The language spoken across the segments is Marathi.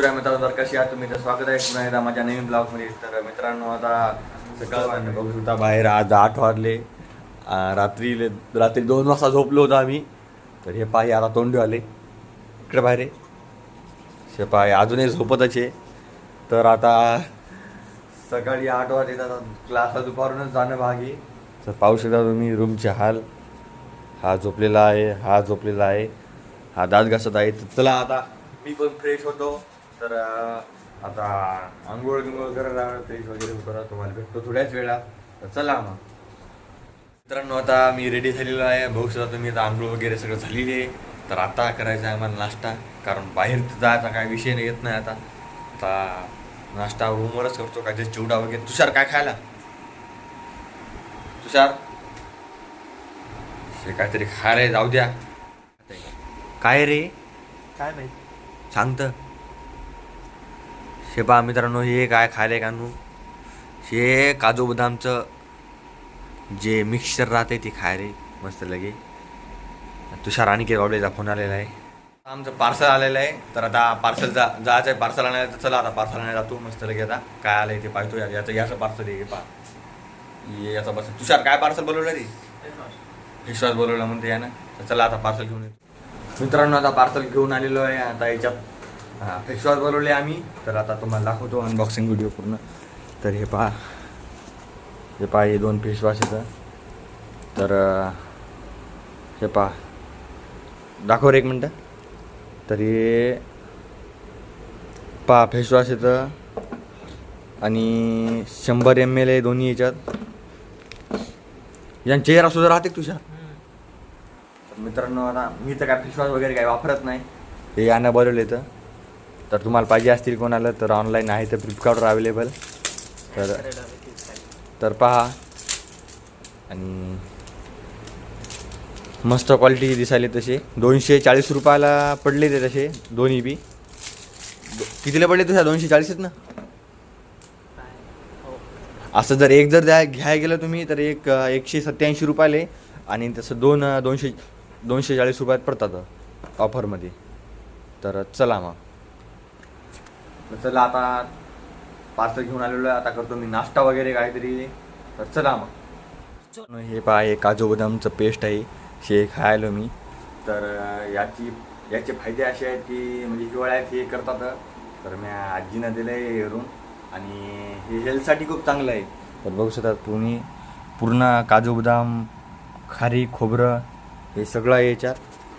शिवराय मित्रांनो तर कशी आहात तुम्ही तर स्वागत आहे. पुन्हा एकदा माझ्या नवीन ब्लॉगमध्ये तर मित्रांनो आता सकाळ बघू शकता बाहेर आज आठ वाजले. रात्री रात्री दोन वाजता झोपलो होतो आम्ही. तर हे पाय आता तोंडी आले. इकडे बाहेर आहे. हे पाय अजूनही झोपतच आहे. तर आता सकाळी आठ वाजता क्लासला दुपारूनच जाणं भागी तर पाहू शकता तुम्ही रूमचे हाल. हा झोपलेला आहे हा झोपलेला आहे. हा दात घासत आहे. तर चला आता मी पण फ्रेश होतो. तर आता आंघोळ गिंघोळ करायला फ्रेश वगैरे करा तुम्हाला भेटतो थोड्याच वेळा. तर चला मग. मित्रांनो आता मी रेडी झालेलो आहे. बघू शकता तुम्ही आता आंघोळ वगैरे सगळं झालेली आहे. तर आता करायचं आहे आम्हाला नाश्ता कारण बाहेर जायचा काय विषय नाही येत नाही आता. आता नाश्ता रूमवरच करतो काय चिवडा वगैरे. तुषार काय खायला? तुषार? काहीतरी खायला जाऊ द्या. काय रे? काय माहीत? सांगत. हे पहा मित्रांनो हे काय खायला का नू हे काजू बदामचं जे मिक्सचर राहते ते खाय रे मस्त लगे. तुषार आणि के फोन आलेला आहे. आमचं पार्सल आलेलं आहे. तर आता पार्सल जा जायचं आहे पार्सल आणायला चला आता पार्सल आणायला जातो मस्त लगे आता. काय आलं आहे ते पाहतो याचं. याचं पार्सल आहे पा ये याचं पार्सल तुषार काय पार्सल बोलवलं रे? विश्वास बोलवला म्हणते यानं. तर चला आता पार्सल घेऊन येतो. मित्रांनो आता पार्सल घेऊन आलेलो आहे. आता याच्यात हां फेसवॉश बोलवले आम्ही. तर आता तुम्हाला दाखवतो अनबॉक्सिंग व्हिडिओ पूर्ण. तर हे पहा. हे पहा हे दोन फेसवॉश येतं. तर हे पहा. दाखव रे एक मिनटं. तर हे पहा फेसवॉश येतं. आणि शंभर एम एल आहे दोन्ही याच्यात. यांच्या चेहरा सुद्धा राहते तुझ्या? मित्रांनो आता मी तर काय फेसवॉश वगैरे काही वापरत नाही. हे यानं बोलवले येतं तर तुम्हाला पाहिजे असतील कोणाला तर ऑनलाईन आहे तर फ्लिपकार्टवर अवेलेबल तर तर पहा. आणि मस्त क्वालिटी दिसायले तसे दोनशे चाळीस रुपयाला पडले ते तसे दोन्ही बी. दो- कितीला पडले तसे? दोनशे चाळीस आहेत ना? असं जर एक जर द्या घ्यायला गेलं तुम्ही तर एक एकशे सत्याऐंशी रुपयाले. आणि तसं दोन दोनशे दोनशे चाळीस रुपयात पडतात ऑफरमध्ये तर चला मग. चला आता पार्सल घेऊन आलेलो आहे. आता करतो मी नाश्ता वगैरे काहीतरी. तर चला मग. हे पहा हे काजू बदामचं पेस्ट आहे. हे खायलो मी. तर याची याचे फायदे असे आहेत की म्हणजे हिवाळ्यात हे करतात. तर मी आजीनं दिलं आहे हेरून आणि हे हेल्थसाठी खूप चांगलं आहे. तर बघू शकतात पूर्ण पूर्ण काजू बदाम खारी खोबरं हे सगळं आहे याच्यात.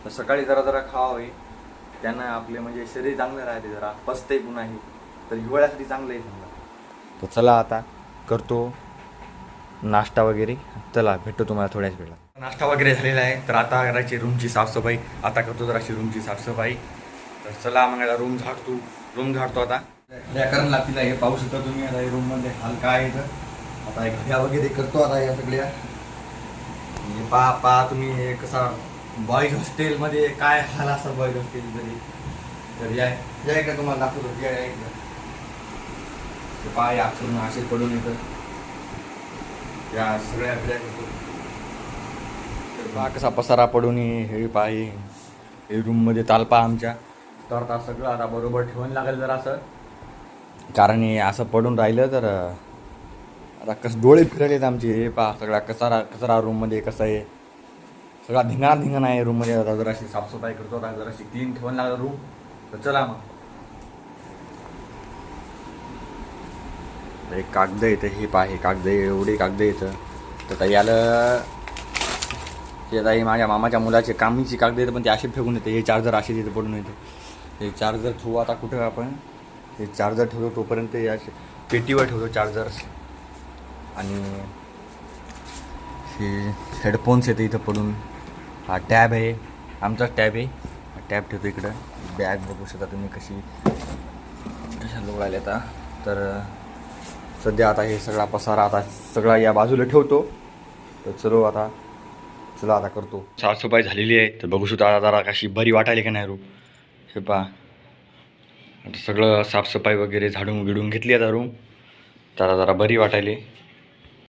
तर सकाळी जरा जरा खावं आहे त्यानं आपले म्हणजे शरीर चांगलं राहते जरा पचते पुन्हा हे तर हिवाळ्यासाठी चांगलं आहे समजा. तर चला आता करतो नाश्ता वगैरे. चला भेटतो तुम्हाला थोड्याच वेळा नाश्ता वगैरे झालेला आहे. तर आता करायची रूमची साफसफाई. आता करतो जराशी रूमची साफसफाई. तर चला मग आता रूम झाडतो रूम झाडतो आता. व्याकरण लागतील हे पाहू शकता तुम्ही आता रूममध्ये हाल काय आहे इथं. आता हे घड्या वगैरे करतो आता या सगळ्या. म्हणजे पहा पहा तुम्ही हे कसा बॉईज हॉस्टेलमध्ये काय हाल असा बॉईज हॉस्टेलमध्ये तर या या इकडे तुम्हाला दाखवतो या एकदा. ते पाय या असे पडून येतं या सगळ्या घड्या होतो तर पहा कसा पसारा पडून हे पाय हे रूममध्ये तालपा आमच्या. तर आता सगळं आता बरोबर ठेवून लागेल जरा असं कारण हे असं पडून राहिलं तर आता कस डोळे फिरलेत आमचे. हे पहा सगळा कचरा कचरा रूममध्ये कसं आहे. सगळा धिंगाणा धिंगाणा आहे रूममध्ये. आता जराशी साफसफाई करतो. आता जराशी क्लीन ठेवून लागलं रूम तर चला मग. एक कागद येतं हे पाहे हे कागद एवढे कागद येतं तर आता याला ते आता हे माझ्या मामाच्या मुलाचे कामीची कागद येतं पण ते असे फेकून येते हे चार्जर असे तिथे पडून येते. हे चार्जर ठेवू आता कुठं आपण? हे चार्जर ठेवतो तोपर्यंत या असे पेटीवर ठेवतो चार्जर आणि की हेडफोन्स येते इथं पडून. हा टॅब आहे. आमचाच टॅब आहे. हा टॅब ठेवतो इकडं. बॅग बघू शकता तुम्ही कशी. कशा लोळायला आता तर सध्या आता हे सगळा पसारा आता सगळा या बाजूला ठेवतो. तर चलो आता चला आता करतो. साफसफाई झालेली आहे. तर बघू शकता आता जरा कशी बरी वाटायली का नाही रूम हे पहा. आता सगळं साफसफाई वगैरे झाडून गिडून घेतली आता रूम तर जरा बरी वाटायली.